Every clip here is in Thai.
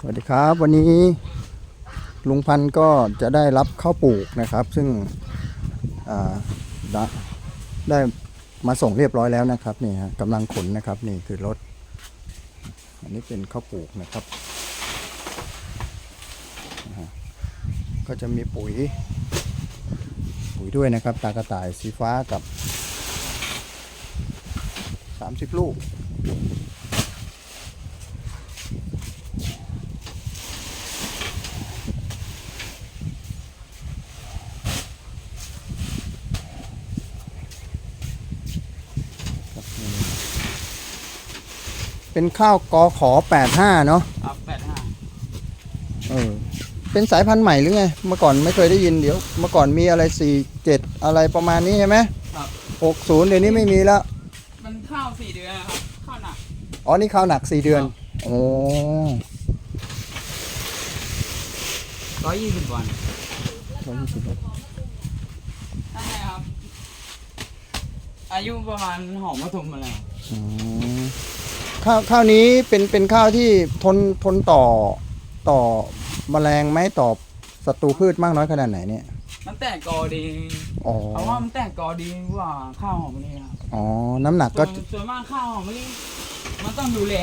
สวัสดีครับ วันนี้ลุงพันธ์ก็จะได้รับข้าวปลูกนะครับ ซึ่งได้มาส่งเรียบร้อยแล้วนะครับนี่ฮะกำลังขนนะครับนี่คือรถ อันนี้เป็นข้าวปลูกนะครับ ก็จะมีปุ๋ย ปุ๋ยด้วยนะครับ ตากระต่ายสีฟ้ากับ 30 ลูก เป็นข้าวกอขอ85 เนาะครับแปดห้าเออเป็นสายพันธุ์ใหม่หรือไง เมื่อก่อนไม่เคยได้ยินเดี๋ยว เมื่อก่อนมีอะไร 47 อะไรประมาณนี้ใช่ไหมครับ 60 เดี๋ยวนี้ไม่มีแล้ว มันข้าวสี่เดือนนะครับข้าวหนัก อ๋อ นี่ข้าวหนัก 4 เดือน ครับ โอ้ร้อยยี่สิบวันร้อยยี่สิบใช่ครับ อายุประมาณหอมปทุมมาแล้ว อืม ข้าวข้าวนี้เป็นเป็นข้าวที่ทนทนต่อต่อแมลงไหมต่อศัตรูพืชมากน้อยขนาดไหนเนี่ย มันแตกกอดีอ๋อเพราะว่ามันแตกกอดีกว่าข้าวหอมมะลิครับอ๋อน้ำหนักส่ก็วนส่วนมากข้าวหอมมะลิมันต้องดูแล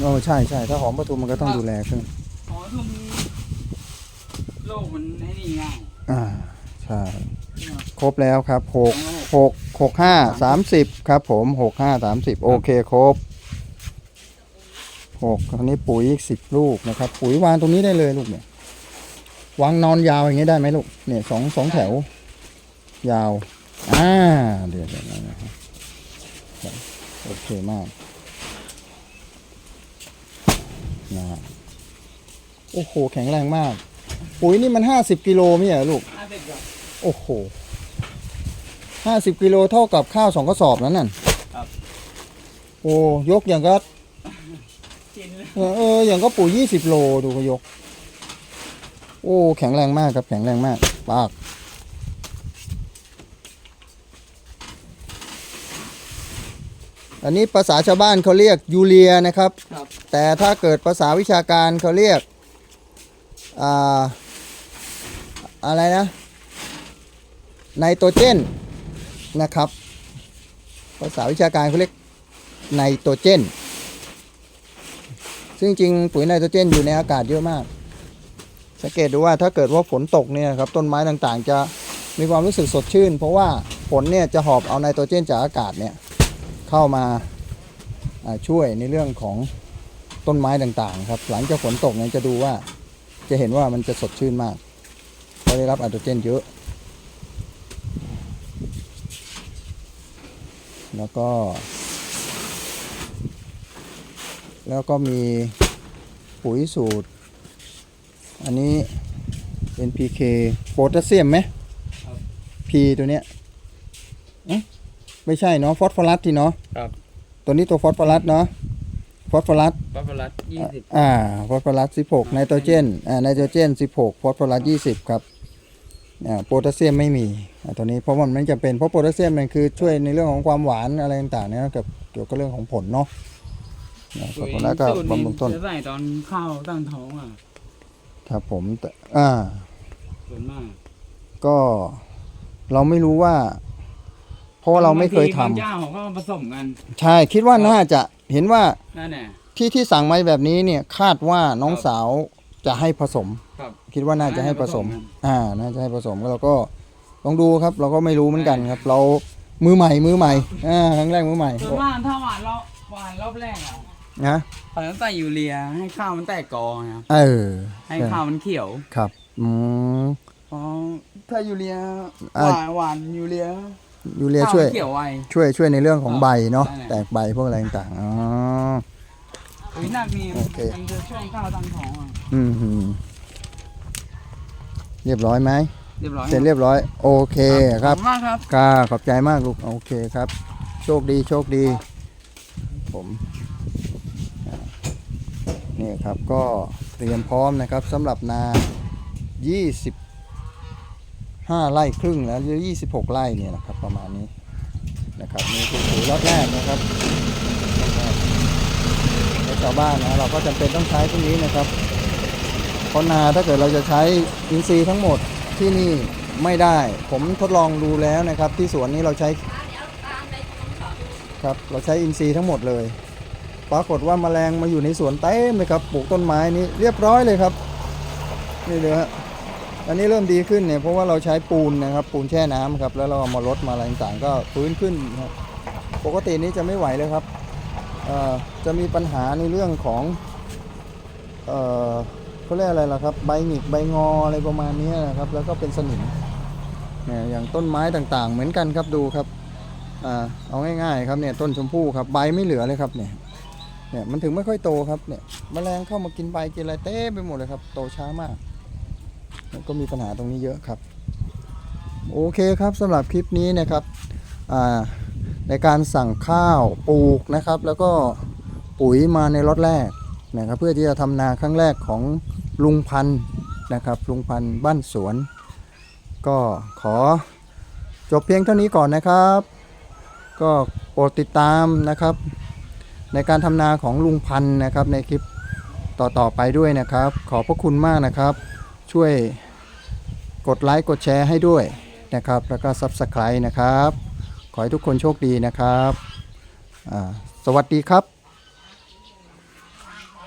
โอ้ใช่ใช่ถ้าหอมปทุมมันก็ต้องดูแลขึ้นหอมปทุมโรคมันให้นี่ง่ายอ่าใช่นะครับครบแล้วครับหกหกหกห้าสามสิบครับผมหกห้าสามสิบโอเคครบ หกคราวนี้ปุ๋ยอีกสิบลูกนะครับ ปุ๋ยวางตรงนี้ได้เลยลูกเนี่ยวางนอนยาวอย่างนี้ได้ไหมลูกเนี่ยสองสองแถว ยาวอ่าเดี๋ยวเดี๋ยวนะครับโอเคมากนะฮะโอ้โห แข็งแรงมาก ปุ๋ยนี่มันห้าสิบกิโลไม่ใช่เหรอลูกห้าสิบครับโอ้โหห้าสิบกิโลเท่ากับข้าวสองกระสอบนั้นน่ะครับโอ้ยกอย่างก็ กินเลยเออเอออย่างก็ปุ๋ยยี่สิบโลดูขยก โอ้แข็งแรงมากครับ แข็งแรงมาก ปาก อันนี้ภาษาชาวบ้านเขาเรียกยูเรียนะครับ ครับแต่ถ้าเกิดภาษาวิชาการเขาเรียก อ่า อะไรนะไนโตรเจนนะครับ ภาษาวิชาการเขาเรียกไนโตรเจน ซึ่งจริงๆปุ๋ยไนโตรเจนอยู่ในอากาศเยอะมาก สังเกตดูว่าถ้าเกิดว่าฝนตกเนี่ยครับต้นไม้ต่างๆ จะมีความรู้สึกสดชื่น เพราะว่าฝนเนี่ยจะหอบเอาไนโตรเจนจากอากาศเนี่ยเข้ามาอ่าช่วยในเรื่องของต้นไม้ต่างๆ ครับ หลังจากฝนตกเนี่ยจะดูว่าจะเห็นว่ามันจะสดชื่นมากเพราะได้รับไนโตรเจนเยอะ แล้วก็ แล้วก็มีปุ๋ยสูตร อันนี้ NPK โพแทสเซียมไหม P ตัวเนี้ยเอ๊ะไม่ใช่เนาะฟอสฟอรัสที่เนาะครับตัวนี้ตัวฟอสฟอรัสเนาะฟอสฟอรัส บัฟเฟลัสยี่สิบอ่าฟอสฟอรัส 16 ไนโตรเจน อ่า ไนโตรเจน 16 ฟอสฟอรัส 20 ครับ อ่า โพแทสเซียมไม่มีอ่าตัวนี้เพราะมันไม่จำเป็น เพราะโพแทสเซียมมันคือช่วยในเรื่องของความหวานอะไรต่างๆเนี่ยกับเกี่ยวกับเรื่องของผลเนาะ อ่าฟอสฟอรัสก็สูตรบำรุงต้นจะใส่ตอนข้าวตั้งท้องอะครับผมแต่อ่า ส่วนมากก็เราไม่รู้ว่า เพราะว่าเราไม่เคยทำบางเจ้าเขาก็ผสมกัน ใช่คิดว่าน่าจะเห็นว่านั่นแหละ ที่ที่สั่งมาแบบนี้เนี่ย คาดว่าน้องครับสาวจะให้ผสม ครับ คิดว่าน่าจะให้ผสม น่าจะผสมกันอ่า น่าจะให้ผสมเราก็ลองดูครับ เราก็ไม่รู้เหมือนกันครับ เรามือใหม่มือใหม่อ่าครั้งแรกมือใหม่ ส่วนมากถ้าหวานรอบหวานรอบแรกอะ นะเขาจะใส่ยูเรียให้ข้าวมันแตกกอนะครับเออให้ข้าวมันเขียวครับอืมเพราะถ้ายูเรียหอ่าวานหวานยูเรียยูเรียข้าวช่วยมันเขียวไวช่วยช่วยในเรื่องของครับใบเนาะใช่แตกใบพวกอะไรต่างๆอ๋อปุ๋ยหนักนี่โอเคมันจะช่วงข้าวตั้งท้องอะอืมหืมเรียบร้อยไหมเรียบร้อยเสร็จเรียบร้อย โอเคครับขอณมากครับค่ะขอบใจมากลูกโอเคครับ โชคดีโชคดี ผมอ่า นี่ครับก็เตรียมพร้อมนะครับสำหรับนา 25 ไร่ครึ่งแล้วหรือ26 ไร่เนี่ยนะครับประมาณนี้นะครับนี่คือปุ๋ยรอบแรกนะครับแล้วชาวบ้านนะเราก็จำเป็นต้องใช้พวกนี้นะครับเพราะนาถ้าเกิดเราจะใช้อินทรีย์ทั้งหมดที่นี่ไม่ได้ ผมทดลองดูแล้วนะครับ ที่สวนนี้เราใช้ครับเราใช้อินทรีย์ทั้งหมดเลย ปรากฏว่าแมลงมาอยู่ในสวนเต็มเลยครับปลูกต้นไม้นี้เรียบร้อยเลยครับนี่เลยฮะอันนี้เริ่มดีขึ้นเนี่ยเพราะว่าเราใช้ปูนนะครับปูนแช่น้ำครับแล้วเราเอามาลดมาอะไรต่างๆก็ฟื้นขึ้นครับปกตินี้จะไม่ไหวเลยครับจะมีปัญหาในเรื่องของเอ่อเขาเรียกอะไรล่ะครับใบหงิกใบงออะไรประมาณนี้นะครับ แล้วก็เป็นสนิมเนี่ยอย่างต้นไม้ต่างๆ เหมือนกันครับดูครับอเอาง่ายๆครับเนี่ยต้นชมพู่ครับใบไม่เหลือเลยครับเนี่ย เนี่ยมันถึงไม่ค่อยโตครับเนี่ยแมลงเข้ามากินใบกินอะไรเต้ไปหมดเลยครับ โตช้ามากแล้วก็มีปัญหาตรงนี้เยอะครับ โอเคครับสำหรับคลิปนี้นะครับในการสั่งข้าวปลูกนะครับ แล้วก็ปุ๋ยมาในรถแรกนะครับเพื่อที่จะทำนาครั้งแรกของลุงพันธ์นะครับลุงพันธ์บ้านสวน ก็ขอจบเพียงเท่านี้ก่อนนะครับ ก็โปรดติดตามนะครับ ในการทำนาของลุงพันธ์นะครับ ในคลิปต่อๆไปด้วยนะครับ ขอบพระคุณมากนะครับ ช่วยกดไลค์กดแชร์ให้ด้วยนะครับ แล้วก็ Subscribe นะครับ ขอให้ทุกคนโชคดีนะครับ สวัสดีครับ